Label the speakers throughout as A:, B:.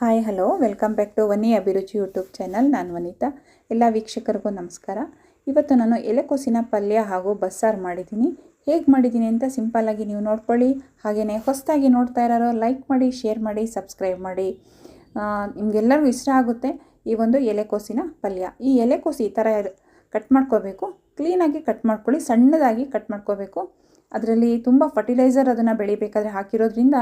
A: Hi, hello. Welcome back to Vani Abhiruchi YouTube channel. ನಾನು ವನಿತಾ. ಎಲ್ಲ ವೀಕ್ಷಕರಿಗೂ ನಮಸ್ಕಾರ. ಇವತ್ತು ನಾನು ಎಲೆಕೋಸಿನ ಪಲ್ಯ ಹಾಗೂ ಬಸ್ಸಾರು ಮಾಡಿದ್ದೀನಿ. ಹೇಗೆ ಮಾಡಿದ್ದೀನಿ ಅಂತ ಸಿಂಪಲ್ಲಾಗಿ ನೀವು ನೋಡ್ಕೊಳ್ಳಿ. ಹಾಗೆಯೇ ಹೊಸದಾಗಿ ನೋಡ್ತಾ ಇರೋರು ಲೈಕ್ ಮಾಡಿ, ಶೇರ್ ಮಾಡಿ, ಸಬ್ಸ್ಕ್ರೈಬ್ ಮಾಡಿ. ನಿಮಗೆಲ್ಲರಿಗೂ ಇಷ್ಟ ಆಗುತ್ತೆ ಈ ಒಂದು ಎಲೆಕೋಸಿನ ಪಲ್ಯ. ಈ ಎಲೆಕೋಸು ಈ ಥರ ಕಟ್ ಮಾಡ್ಕೋಬೇಕು. ಕ್ಲೀನಾಗಿ ಕಟ್ ಮಾಡ್ಕೊಳ್ಳಿ, ಸಣ್ಣದಾಗಿ ಕಟ್ ಮಾಡ್ಕೋಬೇಕು. ಅದರಲ್ಲಿ ತುಂಬ ಫರ್ಟಿಲೈಸರ್ ಅದನ್ನು ಬೆಳಿಬೇಕಾದ್ರೆ ಹಾಕಿರೋದ್ರಿಂದ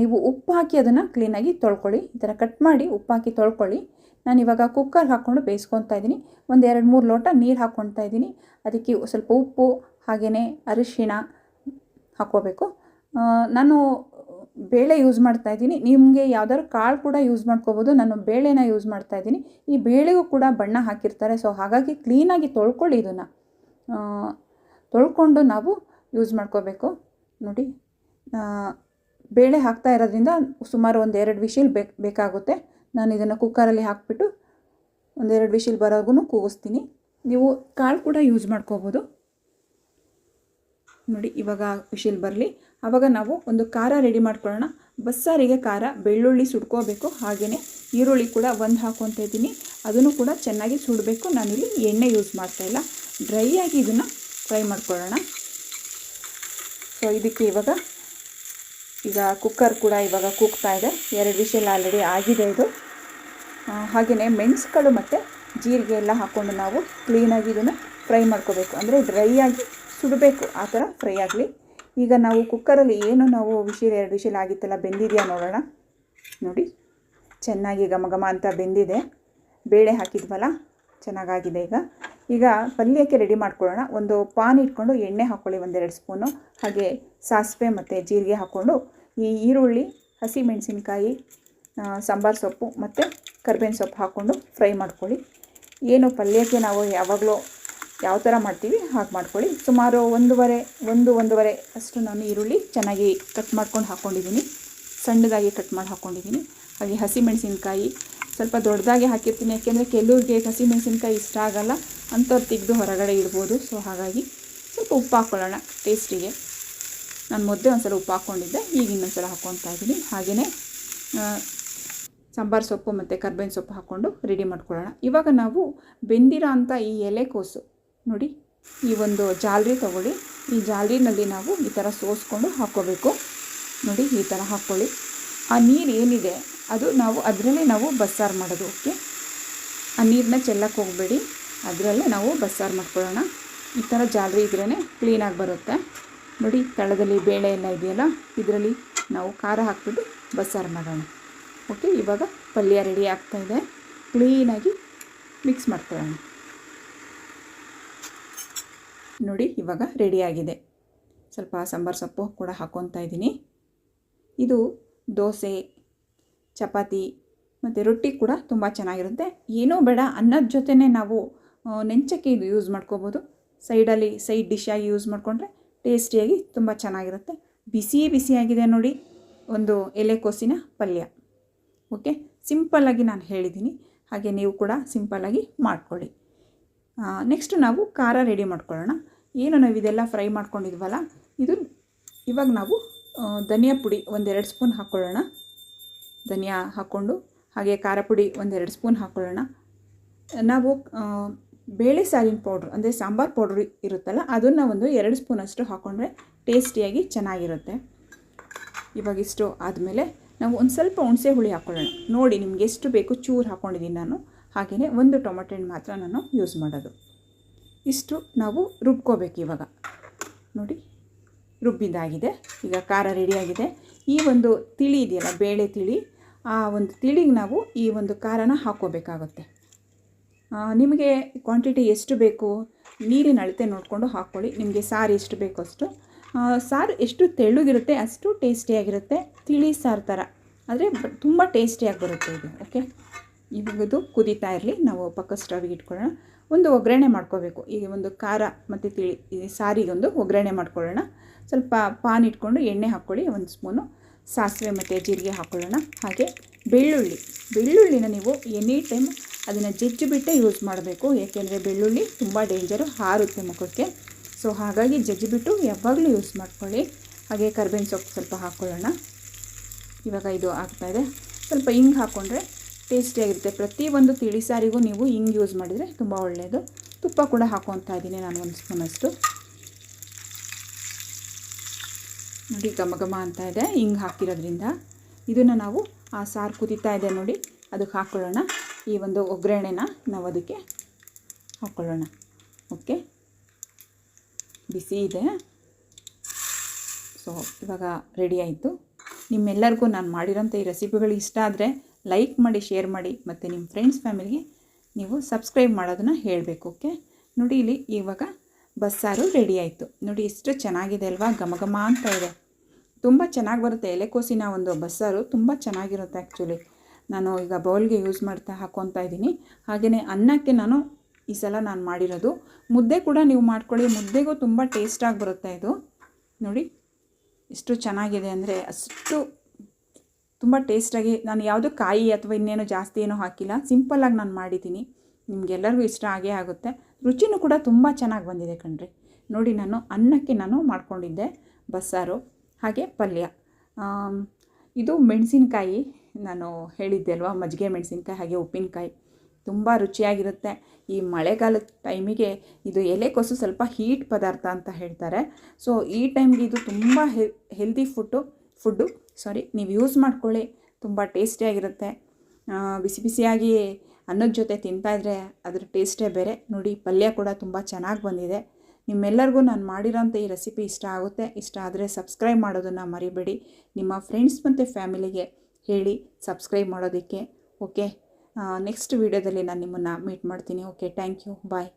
A: ನೀವು ಉಪ್ಪು ಹಾಕಿ ಅದನ್ನು ಕ್ಲೀನಾಗಿ ತೊಳ್ಕೊಳ್ಳಿ. ಈ ಥರ ಕಟ್ ಮಾಡಿ ಉಪ್ಪು ಹಾಕಿ ತೊಳ್ಕೊಳ್ಳಿ. ನಾನು ಇವಾಗ ಕುಕ್ಕರ್ ಹಾಕ್ಕೊಂಡು ಬೇಯಿಸ್ಕೊತಾ ಇದ್ದೀನಿ. ಒಂದು ಎರಡು ಮೂರು ಲೋಟ ನೀರು ಹಾಕ್ಕೊಳ್ತಾ ಇದ್ದೀನಿ. ಅದಕ್ಕೆ ಸ್ವಲ್ಪ ಉಪ್ಪು ಹಾಗೆಯೇ ಅರಿಶಿಣ ಹಾಕ್ಕೋಬೇಕು. ನಾನು ಬೇಳೆ ಯೂಸ್ ಮಾಡ್ತಾ ಇದ್ದೀನಿ. ನಿಮಗೆ ಯಾವ್ದಾದ್ರು ಕಾಳು ಕೂಡ ಯೂಸ್ ಮಾಡ್ಕೋಬೋದು. ನಾನು ಬೇಳೆನ ಯೂಸ್ ಮಾಡ್ತಾ ಇದ್ದೀನಿ. ಈ ಬೇಳೆಗೂ ಕೂಡ ಬಣ್ಣ ಹಾಕಿರ್ತಾರೆ. ಸೊ ಹಾಗಾಗಿ ಕ್ಲೀನಾಗಿ ತೊಳ್ಕೊಳ್ಳಿ ಇದನ್ನು. ತೊಳ್ಕೊಂಡು ನಾವು ಯೂಸ್ ಮಾಡ್ಕೋಬೇಕು. ನೋಡಿ ಬೇಳೆ ಹಾಕ್ತಾ ಇರೋದ್ರಿಂದ ಸುಮಾರು ಒಂದು ಎರಡು ಬೇಕು, ಬೇಕಾಗುತ್ತೆ. ನಾನು ಇದನ್ನು ಕುಕ್ಕರಲ್ಲಿ ಹಾಕ್ಬಿಟ್ಟು ಒಂದೆರಡು ವಿಶಿಲ್ ಬರೋಗೂ ಕೂಗಿಸ್ತೀನಿ. ನೀವು ಕಾಳು ಕೂಡ ಯೂಸ್ ಮಾಡ್ಕೋಬೋದು. ನೋಡಿ, ಇವಾಗ ವಿಶಿಲ್ ಬರಲಿ. ಆವಾಗ ನಾವು ಒಂದು ಖಾರ ರೆಡಿ ಮಾಡ್ಕೊಳ್ಳೋಣ. ಬಸ್ಸಾರಿಗೆ ಖಾರ, ಬೆಳ್ಳುಳ್ಳಿ ಸುಡ್ಕೋಬೇಕು ಹಾಗೆಯೇ ಈರುಳ್ಳಿ ಕೂಡ ಒಂದು ಹಾಕ್ಕೊತ ಇದ್ದೀನಿ. ಅದನ್ನು ಕೂಡ ಚೆನ್ನಾಗಿ ಸುಡಬೇಕು. ನಾನಿಲ್ಲಿ ಎಣ್ಣೆ ಯೂಸ್ ಮಾಡ್ತಾಯಿಲ್ಲ ಡ್ರೈ ಆಗಿ ಇದನ್ನು ಫ್ರೈ ಮಾಡ್ಕೊಳ್ಳೋಣ. ಸೊ ಇದಕ್ಕೆ ಇವಾಗ ಈಗ ಕುಕ್ಕರ್ ಕೂಡ ಇವಾಗ ಕೂಗ್ತಾ ಇದೆ. ಎರಡು ವಿಷಲ್ ಆಲ್ರೆಡಿ ಆಗಿದೆ ಇದು. ಹಾಗೆಯೇ ಮೆಣಸುಗಳು ಮತ್ತು ಜೀರಿಗೆ ಎಲ್ಲ ಹಾಕ್ಕೊಂಡು ನಾವು ಕ್ಲೀನಾಗಿ ಇದನ್ನು ಫ್ರೈ ಮಾಡ್ಕೋಬೇಕು. ಅಂದರೆ ಡ್ರೈ ಆಗಿ ಸುಡಬೇಕು. ಆ ಥರ ಫ್ರೈ ಆಗಲಿ. ಈಗ ನಾವು ಕುಕ್ಕರಲ್ಲಿ ಏನು ನಾವು ವಿಷಲ್ ಎರಡು ವಿಷಲ್ ಆಗಿತ್ತಲ್ಲ, ಬೆಂದಿದೆಯಾ ನೋಡೋಣ. ನೋಡಿ. ಚೆನ್ನಾಗಿ ಘಮ ಘಮ ಅಂತ ಬೆಂದಿದೆ. ಬೇಳೆ ಹಾಕಿದ್ವಲ್ಲ? ಚೆನ್ನಾಗಾಗಿದೆ ಈಗ. ಈಗ ಪಲ್ಯಕ್ಕೆ ರೆಡಿ ಮಾಡ್ಕೊಳ್ಳೋಣ. ಒಂದು ಪಾನ್ ಇಟ್ಕೊಂಡು ಎಣ್ಣೆ ಹಾಕ್ಕೊಳ್ಳಿ ಒಂದೆರಡು ಸ್ಪೂನು ಹಾಗೆ ಸಾಸಿವೆ ಮತ್ತು ಜೀರಿಗೆ ಹಾಕ್ಕೊಂಡು, ಈ ಈರುಳ್ಳಿ, ಹಸಿ ಮೆಣಸಿನ್ಕಾಯಿ ಸಾಂಬಾರು ಸೊಪ್ಪು ಮತ್ತು ಕರ್ಬೇವಿನ ಸೊಪ್ಪು ಹಾಕ್ಕೊಂಡು ಫ್ರೈ ಮಾಡ್ಕೊಳ್ಳಿ. ಏನು ಪಲ್ಯಕ್ಕೆ ನಾವು ಯಾವಾಗಲೂ ಯಾವ ಥರ ಮಾಡ್ತೀವಿ ಹಾಗೆ ಮಾಡ್ಕೊಳ್ಳಿ. ಸುಮಾರು ಒಂದೂವರೆ, ಒಂದು, ಒಂದೂವರೆ ಅಷ್ಟು ನಾನು ಈರುಳ್ಳಿ ಚೆನ್ನಾಗಿ ಕಟ್ ಮಾಡ್ಕೊಂಡು ಹಾಕ್ಕೊಂಡಿದ್ದೀನಿ ಸಣ್ಣದಾಗಿ ಕಟ್ ಮಾಡಿ ಹಾಕ್ಕೊಂಡಿದ್ದೀನಿ ಹಾಗೆ ಹಸಿ ಮೆಣಸಿನ್ಕಾಯಿ ಸ್ವಲ್ಪ ದೊಡ್ಡದಾಗಿ ಹಾಕಿರ್ತೀನಿ. ಯಾಕೆಂದರೆ ಕೆಲವ್ರಿಗೆ ಹಸಿ ಮೆಣಸಿನ್ಕಾಯಿ ಇಷ್ಟ ಆಗಲ್ಲ. ಅಂಥವ್ರು ತೆಗೆದು ಹೊರಗಡೆ ಇಡ್ಬೋದು. ಸೊ ಹಾಗಾಗಿ ಸ್ವಲ್ಪ ಉಪ್ಪು ಹಾಕ್ಕೊಳ್ಳೋಣ ಟೇಸ್ಟಿಗೆ. ನಾನು ಮೊದಲೇ ಒಂದು ಸಲ ಉಪ್ಪು ಹಾಕ್ಕೊಂಡಿದ್ದೆ. ಈಗ ಇನ್ನೊಂದು ಸಲ ಹಾಕ್ಕೊತಾ ಇದ್ದೀನಿ. ಹಾಗೆಯೇ ಸಾಂಬಾರು ಸೊಪ್ಪು ಮತ್ತು ಕರ್ಬೇವಿನ ಸೊಪ್ಪು ಹಾಕ್ಕೊಂಡು ರೆಡಿ ಮಾಡ್ಕೊಳ್ಳೋಣ. ಇವಾಗ ನಾವು ಬೆಂದಿರೋ ಅಂಥ ಈ ಎಲೆಕೋಸು ನೋಡಿ, ಈ ಒಂದು ಜಾಲರಿ ತೊಗೊಳ್ಳಿ. ಈ ಜಾಲರಿನಲ್ಲಿ ನಾವು ಈ ಥರ ಸೋಸ್ಕೊಂಡು ಹಾಕ್ಕೋಬೇಕು. ನೋಡಿ, ಈ ಥರ ಹಾಕ್ಕೊಳ್ಳಿ. ಆ ನೀರು ಏನಿದೆ? ಅದು ನಾವು ಅದರಲ್ಲೇ ನಾವು ಬಸ್ಸಾರು ಮಾಡೋದು, ಓಕೆ? ಆ ನೀರನ್ನ ಚೆಲ್ಲಕ್ಕೆ ಹೋಗಬೇಡಿ. ಅದರಲ್ಲೇ ನಾವು ಬಸ್ಸಾರು ಮಾಡ್ಕೊಳ್ಳೋಣ. ಈ ಥರ ಜಾಲರಿ ಇದ್ರೇ ಕ್ಲೀನಾಗಿ ಬರುತ್ತೆ. ನೋಡಿ, ತಳದಲ್ಲಿ ಬೇಳೆ ಎಲ್ಲ ಇದೆಯಲ್ಲ, ಇದರಲ್ಲಿ ನಾವು ಖಾರ ಹಾಕ್ಬಿಟ್ಟು ಬಸ್ಸಾರು ಮಾಡೋಣ. ಓಕೆ, ಇವಾಗ ಪಲ್ಯ ರೆಡಿ ಆಗ್ತಾಯಿದೆ ಕ್ಲೀನಾಗಿ ಮಿಕ್ಸ್ ಮಾಡ್ಕೊಳ್ಳೋಣ. ನೋಡಿ, ಇವಾಗ ರೆಡಿಯಾಗಿದೆ ಸ್ವಲ್ಪ ಸಾಂಬಾರು ಸೊಪ್ಪು ಕೂಡ ಹಾಕ್ಕೊತಾ ಇದ್ದೀನಿ. ಇದು ದೋಸೆ ಚಪಾತಿ ಮತ್ತು ರೊಟ್ಟಿ ಕೂಡ ತುಂಬ ಚೆನ್ನಾಗಿರುತ್ತೆ. ಏನೂ ಬೇಡ, ಅನ್ನದ ಜೊತೆನೇ ನಾವು ನೆಂಚಕ್ಕೆ ಇದು ಯೂಸ್ ಮಾಡ್ಕೋಬೋದು. ಸೈಡಲ್ಲಿ ಸೈಡ್ ಡಿಶ್ಶಾಗಿ ಯೂಸ್ ಮಾಡಿಕೊಂಡ್ರೆ ಟೇಸ್ಟಿಯಾಗಿ ತುಂಬ ಚೆನ್ನಾಗಿರುತ್ತೆ. ಬಿಸಿ ಬಿಸಿಯಾಗಿದೆ ನೋಡಿ, ಒಂದು ಎಲೆಕೋಸಿನ ಪಲ್ಯ. ಓಕೆ ಸಿಂಪಲ್ಲಾಗಿ ನಾನು ಹೇಳಿದ್ದೀನಿ. ಹಾಗೆ ನೀವು ಕೂಡ ಸಿಂಪಲ್ಲಾಗಿ ಮಾಡ್ಕೊಳ್ಳಿ. ನೆಕ್ಸ್ಟ್ ನಾವು ಖಾರ ರೆಡಿ ಮಾಡ್ಕೊಳ್ಳೋಣ. ಏನು ನಾವು ಇದೆಲ್ಲ ಫ್ರೈ ಮಾಡ್ಕೊಂಡಿದ್ವಲ್ಲ, ಇದು ಇವಾಗ ನಾವು ಧನಿಯಾ ಪುಡಿ ಒಂದೆರಡು ಸ್ಪೂನ್ ಹಾಕ್ಕೊಳ್ಳೋಣ ಧನಿಯಾ ಹಾಕ್ಕೊಂಡು, ಹಾಗೆ ಖಾರ ಪುಡಿ ಒಂದೆರಡು ಸ್ಪೂನ್ ಹಾಕ್ಕೊಳ್ಳೋಣ ನಾವು ಬೇಳೆ ಸಾರಿನ ಪೌಡ್ರ್, ಅಂದರೆ ಸಾಂಬಾರು ಪೌಡ್ರ್ ಇರುತ್ತಲ್ಲ, ಅದನ್ನು ಒಂದು ಎರಡು ಸ್ಪೂನಷ್ಟು ಹಾಕ್ಕೊಂಡ್ರೆ ಟೇಸ್ಟಿಯಾಗಿ ಚೆನ್ನಾಗಿರುತ್ತೆ. ಇವಾಗ ಇಷ್ಟು ಆದಮೇಲೆ ನಾವು ಒಂದು ಸ್ವಲ್ಪ ಹುಣಸೆ ಹುಳಿ ಹಾಕ್ಕೊಳ್ಳೋಣ ನೋಡಿ ನಿಮ್ಗೆ ಎಷ್ಟು ಬೇಕು ಚೂರು ಹಾಕ್ಕೊಂಡಿದ್ದೀನಿ ನಾನು. ಹಾಗೆಯೇ ಒಂದು ಟೊಮೆಟೊ ಹಣ್ಣು ಮಾತ್ರ ನಾನು ಯೂಸ್ ಮಾಡೋದು. ಇಷ್ಟು ನಾವು ರುಬ್ಕೋಬೇಕು ಇವಾಗ. ನೋಡಿ, ರುಬ್ಬಿದ್ದಾಗಿದೆ. ಈಗ ಖಾರ ರೆಡಿಯಾಗಿದೆ ಈ ಒಂದು ತಿಳಿ ಇದೆಯಲ್ಲ, ಬೇಳೆ ತಿಳಿ ಆ ಒಂದು ತಿಳಿಗೆ ನಾವು ಈ ಒಂದು ಖಾರನ ಹಾಕ್ಕೋಬೇಕಾಗುತ್ತೆ. ನಿಮಗೆ ಕ್ವಾಂಟಿಟಿ ಎಷ್ಟು ಬೇಕು, ನೀರಿನ ಅಳತೆ ನೋಡಿಕೊಂಡು ಹಾಕ್ಕೊಳ್ಳಿ. ನಿಮಗೆ ಸಾರು ಎಷ್ಟು ಬೇಕೋ ಅಷ್ಟು. ಸಾರು ಎಷ್ಟು ತೆಳ್ಳಗಿರುತ್ತೆ ಅಷ್ಟು ಟೇಸ್ಟಿಯಾಗಿರುತ್ತೆ ತಿಳಿ ಸಾರು ಥರ. ಆದರೆ ತುಂಬ ಟೇಸ್ಟಿಯಾಗಿ ಬರುತ್ತೆ ಇದು ಓಕೆ ಇವಾಗ ಕುದೀತಾ ಇರಲಿ. ನಾವು ಪಕ್ಕ ಸ್ಟವ್ಗೆ ಇಟ್ಕೊಳ್ಳೋಣ. ಒಂದು ಒಗ್ಗರಣೆ ಮಾಡ್ಕೋಬೇಕು. ಈಗ ಒಂದು ಖಾರ ಮತ್ತು ತಿಳಿ ಈ ಸಾರಿಗೆ ಒಂದು ಒಗ್ಗರಣೆ ಮಾಡ್ಕೊಳ್ಳೋಣ. ಸ್ವಲ್ಪ ಪಾನ್ ಇಟ್ಕೊಂಡು ಎಣ್ಣೆ ಹಾಕ್ಕೊಳ್ಳಿ, ಒಂದು ಸ್ಪೂನು ಸಾಸಿವೆ ಮತ್ತು ಜೀರಿಗೆ ಹಾಕ್ಕೊಳ್ಳೋಣ ಹಾಗೆ ಬೆಳ್ಳುಳ್ಳಿ. ಬೆಳ್ಳುಳ್ಳಿನ ನೀವು ಎನಿ ಟೈಮ್ ಅದನ್ನು ಜಜ್ಜು ಬಿಟ್ಟೇ ಯೂಸ್ ಮಾಡಬೇಕು. ಏಕೆಂದರೆ ಬೆಳ್ಳುಳ್ಳಿ ತುಂಬ ಡೇಂಜರು ಹಾರುತ್ತೆ ಮುಖಕ್ಕೆ. ಸೊ ಹಾಗಾಗಿ ಜಜ್ಜಿಬಿಟ್ಟು ಯಾವಾಗಲೂ ಯೂಸ್ ಮಾಡ್ಕೊಳ್ಳಿ. ಹಾಗೆ ಕರ್ಬೇವಿನ ಸೊಪ್ಪು ಸ್ವಲ್ಪ ಹಾಕ್ಕೊಳ್ಳೋಣ ಇವಾಗ ಇದು ಆಗ್ತಾಯಿದೆ ಸ್ವಲ್ಪ ಹಿಂಗೆ ಹಾಕ್ಕೊಂಡ್ರೆ ಟೇಸ್ಟಿಯಾಗಿರುತ್ತೆ ಪ್ರತಿಯೊಂದು ತಿಳಿ ಸಾರಿಗೂ ನೀವು ಹಿಂಗೆ ಯೂಸ್ ಮಾಡಿದರೆ ತುಂಬ ಒಳ್ಳೆಯದು ತುಪ್ಪ ಕೂಡ ಹಾಕೊತಾ ಇದ್ದೀನಿ ನಾನು ಒಂದು ಸ್ಪೂನಷ್ಟು ನೋಡಿ ಘಮ ಘಮ ಅಂತ ಇದೆ, ಹಿಂಗೆ ಹಾಕಿರೋದ್ರಿಂದ. ಇದನ್ನು ನಾವು ಆ ಸಾರು ಕುದೀತಾ ಇದೆ ನೋಡಿ, ಅದಕ್ಕೆ ಹಾಕ್ಕೊಳ್ಳೋಣ ಈ ಒಂದು ಒಗ್ಗರಣೆನ ನಾವು ಅದಕ್ಕೆ ಹಾಕ್ಕೊಳ್ಳೋಣ ಓಕೆ? ಬಿಸಿ ಇದೆ. ಸೊ, ಇವಾಗ ರೆಡಿ ಆಯಿತು. ನಿಮ್ಮೆಲ್ಲರಿಗೂ ನಾನು ಮಾಡಿರೋಂಥ ಈ ರೆಸಿಪಿಗಳು ಇಷ್ಟ ಆದರೆ ಲೈಕ್ ಮಾಡಿ, ಶೇರ್ ಮಾಡಿ, ಮತ್ತು ನಿಮ್ಮ ಫ್ರೆಂಡ್ಸ್ ಫ್ಯಾಮಿಲಿಗೆ ನೀವು ಸಬ್ಸ್ಕ್ರೈಬ್ ಮಾಡೋದನ್ನು ಹೇಳಬೇಕು, ಓಕೆ? ನೋಡಿ, ಇಲ್ಲಿ ಇವಾಗ ಬಸ್ಸಾರು ರೆಡಿ ಆಯಿತು. ನೋಡಿ, ಎಷ್ಟು ಚೆನ್ನಾಗಿದೆ ಅಲ್ವಾ? ಘಮ ಘಮ ಅಂತ ಇದೆ. ತುಂಬ ಚೆನ್ನಾಗಿ ಬರುತ್ತೆ. ಎಲೆಕೋಸಿನ ಒಂದು ಬಸ್ಸಾರು ತುಂಬ ಚೆನ್ನಾಗಿರುತ್ತೆ ಆ್ಯಕ್ಚುಲಿ ನಾನು ಈಗ ಬೌಲ್ಗೆ ಯೂಸ್ ಮಾಡ್ತಾ ಹಾಕ್ಕೊತಾ ಇದ್ದೀನಿ. ಹಾಗೆಯೇ ಅನ್ನಕ್ಕೆ ನಾನು ಈ ಸಲ ನಾನು ಮಾಡಿರೋದು. ಮುದ್ದೆ ಕೂಡ ನೀವು ಮಾಡ್ಕೊಳ್ಳಿ. ಮುದ್ದೆಗೂ ತುಂಬ ಟೇಸ್ಟಾಗಿ ಬರುತ್ತೆ ಇದು. ನೋಡಿ, ಎಷ್ಟು ಚೆನ್ನಾಗಿದೆ ಅಂದರೆ ಅಷ್ಟು ತುಂಬ ಟೇಸ್ಟಾಗಿ ನಾನು ಯಾವುದೂ ಕಾಯಿ ಅಥವಾ ಇನ್ನೇನು ಜಾಸ್ತಿ ಏನೂ ಹಾಕಿಲ್ಲ. ಸಿಂಪಲ್ಲಾಗಿ ನಾನು ಮಾಡಿದ್ದೀನಿ. ನಿಮಗೆಲ್ಲರಿಗೂ ಇಷ್ಟ ಆಗೇ ಆಗುತ್ತೆ. ರುಚಿನೂ ಕೂಡ ತುಂಬ ಚೆನ್ನಾಗಿ ಬಂದಿದೆ ಕಣ್ರಿ. ನೋಡಿ ನಾನು ಅನ್ನಕ್ಕೆ ನಾನು ಮಾಡ್ಕೊಂಡಿದ್ದೆ ಬಸ್ಸಾರು, ಹಾಗೆ ಪಲ್ಯ. ಇದು ಮೆಣಸಿನ್ಕಾಯಿ ನಾನು ಹೇಳಿದ್ದೆ ಅಲ್ವಾ, ಮಜ್ಜಿಗೆ ಮೆಣಸಿನ್ಕಾಯಿ ಹಾಗೆ ಉಪ್ಪಿನಕಾಯಿ. ತುಂಬ ರುಚಿಯಾಗಿರುತ್ತೆ. ಈ ಮಳೆಗಾಲದ ಟೈಮಿಗೆ ಇದು ಎಲೆಕೋಸು ಸ್ವಲ್ಪ ಹೀಟ್ ಪದಾರ್ಥ ಅಂತ ಹೇಳ್ತಾರೆ. ಸೊ, ಈ ಟೈಮ್ಗೆ ಇದು ತುಂಬ ಹೆಲ್ದಿ ಫುಡ್ಡು ಫುಡ್ಡು ಸಾರಿ ನೀವು ಯೂಸ್ ಮಾಡ್ಕೊಳ್ಳಿ. ತುಂಬ ಟೇಸ್ಟಿಯಾಗಿರುತ್ತೆ ಬಿಸಿ ಬಿಸಿಯಾಗಿ ಅನ್ನದ ಜೊತೆ ತಿಂತಾಯಿದ್ರೆ ಅದ್ರ ಟೇಸ್ಟೇ ಬೇರೆ. ನೋಡಿ, ಪಲ್ಯ ಕೂಡ ತುಂಬ ಚೆನ್ನಾಗಿ ಬಂದಿದೆ. ನಿಮ್ಮೆಲ್ಲರಿಗೂ ನಾನು ಮಾಡಿರೋಂಥ ಈ ರೆಸಿಪಿ ಇಷ್ಟ ಆಗುತ್ತೆ. ಇಷ್ಟ ಆದರೆ ಸಬ್ಸ್ಕ್ರೈಬ್ ಮಾಡೋದನ್ನು ಮರಿಬೇಡಿ. ನಿಮ್ಮ ಫ್ರೆಂಡ್ಸ್ ಮತ್ತು ಫ್ಯಾಮಿಲಿಗೆ ಹೇಳಿ ಸಬ್ಸ್ಕ್ರೈಬ್ ಮಾಡೋದಕ್ಕೆ. ಓಕೆ ನೆಕ್ಸ್ಟ್ ವೀಡಿಯೋದಲ್ಲಿ ನಾನು ನಿಮ್ಮನ್ನು ಮೀಟ್ ಮಾಡ್ತೀನಿ. Okay thank you bye